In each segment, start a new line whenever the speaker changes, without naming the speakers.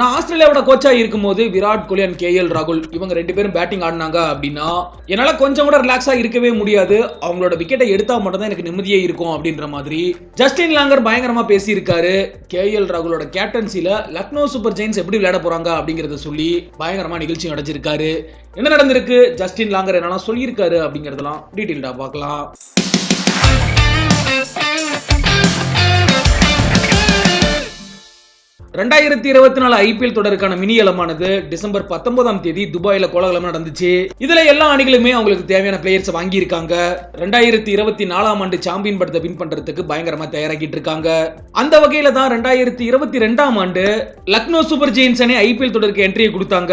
நான் ஆஸ்திரேலியாவோட கோச்சா இருக்கும்போது விராட் கோலி அண்ட் கேஎல் ராகுல் இவங்க ரெண்டு பேரும் பேட்டிங் ஆடினாங்க அப்படின்னா என்னால் கொஞ்சம் கூட ரிலாக்ஸாக இருக்கவே முடியாது. அவங்களோட விக்கெட்டை எடுத்தால் மட்டும்தான் எனக்கு நிம்மதியே இருக்கும் அப்படின்ற மாதிரி ஜஸ்டின் லாங்கர் பயங்கரமாக பேசியிருக்காரு. கேஎல் ராகுலோட கேப்டன்சியில் லக்னோ சூப்பர் ஜெயின்ஸ் எப்படி விளையாட போகிறாங்க அப்படிங்கிறத சொல்லி பயங்கரமாக நிகழ்ச்சி நடத்திருக்காரு என்ன நடந்திருக்கு? ஜஸ்டின் லாங்கர் என்னெல்லாம் சொல்லியிருக்காரு அப்படிங்கிறதெல்லாம் டீட்டெயில்டா பார்க்கலாம். ரெண்டாயிரத்தி இருபத்தி நாலு ஐபிஎல் தொடருக்கான மினி ஏலமானது டிசம்பர் பத்தொன்பதாம் தேதி துபாயில கோலாகலமா நடந்துச்சு. இதுல எல்லா அணிகளுமே அவங்களுக்கு தேவையான பிளேயர்ஸ் வாங்கியிருக்காங்க. ரெண்டாயிரத்தி இருபத்தி நாலாம் ஆண்டு சாம்பியன் படத்தை வின் பண்றதுக்கு பயங்கரமா தயாராகிட்டு இருக்காங்க. அந்த வகையில தான் ரெண்டாயிரத்தி இருபத்தி ரெண்டாம் ஆண்டு லக்னோ சூப்பர் ஜெயின்ஸ் அணி ஐபிஎல் தொடருக்கு என்ட்ரியை கொடுத்தாங்க.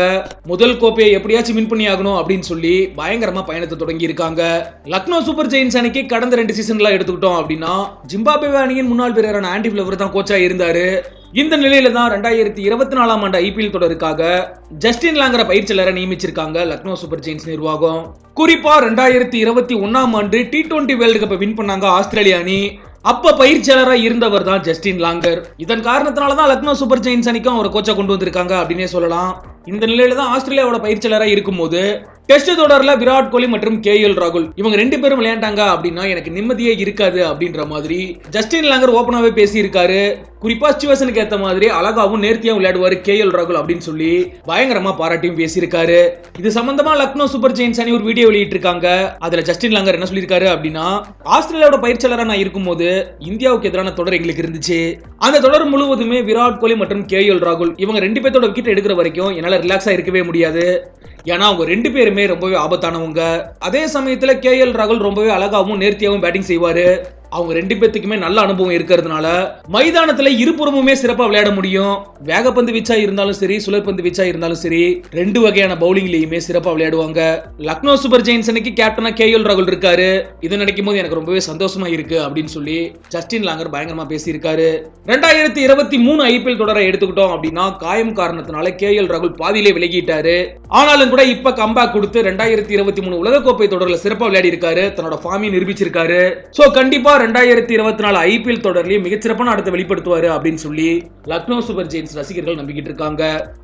முதல் கோப்பையை எப்படியாச்சும் வின் பண்ணி ஆகணும் அப்படின்னு சொல்லி பயங்கரமா பயணத்தை தொடங்கி இருக்காங்க லக்னோ சூப்பர் ஜெயின்ஸ் அணிக்கு கடந்த ரெண்டு சீசன்லாம் எடுத்துக்கிட்டோம் அப்படின்னா ஜிம்பாபே அணியின் முன்னாள் வீரரான ஆண்டி பிளவர் தான் கோச்சா இருந்தாரு. இந்த நிலையில தான் ரெண்டாயிரத்தி இருபத்தி நாலாம் ஆண்டு ஐபிஎல் தொடருக்காக ஜஸ்டின் லாங்கர பயிற்சியாளரை நியமிச்சிருக்காங்க லக்னோ சூப்பர் ஜெயின்ஸ் நிர்வாகம். குறிப்பா ரெண்டாயிரத்தி இருபத்தி ஒன்னாம் ஆண்டு டி டுவெண்டி வேர்ல்டு கப்பை வின் பண்ணாங்க ஆஸ்திரேலிய அணி. அப்ப பயிற்சியாளராக இருந்தவர் தான் ஜஸ்டின் லாங்கர். இதன் காரணத்தினால தான் லக்னோ சூப்பர் ஜெயின்ஸ் அணிக்கும் ஒரு கோச்சை கொண்டு வந்திருக்காங்க அப்படின்னே சொல்லலாம். இந்த நிலையில தான் ஆஸ்திரேலியாவோட பயிற்சியாளராக இருக்கும்போது டெஸ்ட் தொடர்ல விராட் கோலி மற்றும் கே எல் ராகுல். இவங்க ரெண்டு பேரும் விளையாண்டாங்க அப்படின்னா எனக்கு நிம்மதியே இருக்காது அப்படின்ற மாதிரி ஜஸ்டின் லாங்கர் ஓப்பனாவே பேசியிருக்காரு. குறிப்பா சிவசனுக்கு ஏத்த மாதிரி அழகாவும் நேர்த்தியா விளையாடுவாரு கே எல் ராகுல் அப்படின்னு சொல்லி பயங்கரமா பாராட்டியும் பேசியிருக்காரு. இது சம்பந்தமா லக்னோ சூப்பர் ஜெயின்ஸ் அணி ஒரு வீடியோ வெளியிட்டிருக்காங்க. அதுல ஜஸ்டின் லாங்கர் என்ன சொல்லியிருக்காரு அப்படின்னா ஆஸ்திரேலியாவோட பயிற்சியாளராக நான் இருக்கும்போது இந்தியாவுக்கு எதிரான தொடர் எங்களுக்கு இருந்துச்சு. அந்த தொடர் முழுவதுமே விராட் கோலி மற்றும் கே எல் ராகுல் இவங்க ரெண்டு பேர்த்தோட விக்கெட் எடுக்கிற வரைக்கும் என்னால ரிலாக்ஸா இருக்கவே முடியாது. ஏன்னா அவங்க ரெண்டு பேருமே ரொம்பவே ஆபத்தானவங்க. அதே சமயத்துல கே எல் ராகுல் ரொம்பவே அழகாவும் நேர்த்தியாகவும் பேட்டிங் செய்வாரு. அவங்க ரெண்டு பேத்துக்குமே நல்ல அனுபவம் இருக்கிறதுனால மைதானத்துல இருபுறமுமே சிறப்பா விளையாட முடியும். வேகப்பந்து வீச்சா இருந்தாலும் சரி சுழற்பந்து வீச்சா இருந்தாலும் சரி ரெண்டு வகையான பவுலிங்லயுமே சிறப்பா விளையாடுவாங்க. லக்னோ சூப்பர் ஜெயின்ஸ் அன்னைக்கு கேப்டனா கே எல் ராகுல் இருக்காரு. இதை நினைக்கும் போது எனக்கு ரொம்பவே சந்தோஷமா இருக்கு அப்படின்னு சொல்லி ஜஸ்டின் லாங்கர் பயங்கரமா பேசியிருக்காரு. ரெண்டாயிரத்தி இருபத்தி மூணு ஐபிஎல் தொடரை எடுத்துக்கிட்டோம் அப்படின்னா காயம் காரணத்தினால கே எல் ராகுல் பாதியிலே விலகிட்டாரு. ஆனாலும் கூட இப்ப கம்பேக் கொடுத்து ரெண்டாயிரத்தி இருபத்தி மூணு உலகக்கோப்பை தொடரில் சிறப்பா விளையாடி இருக்காரு தன்னோட ஃபார்மையும் நிரூபிச்சிருக்காரு. சோ கண்டிப்பா ரெண்டாயிரத்தி இருபத்தி நாலு ஐபிஎல் தொடர்லயும் மிகச்சிறப்பான ஆட்டத்தை வெளிப்படுத்துவாரு அப்படின்னு சொல்லி லக்னோ சூப்பர் ஜெயின்ஸ் ரசிகர்கள் நம்பிக்கிட்டு இருக்காங்க.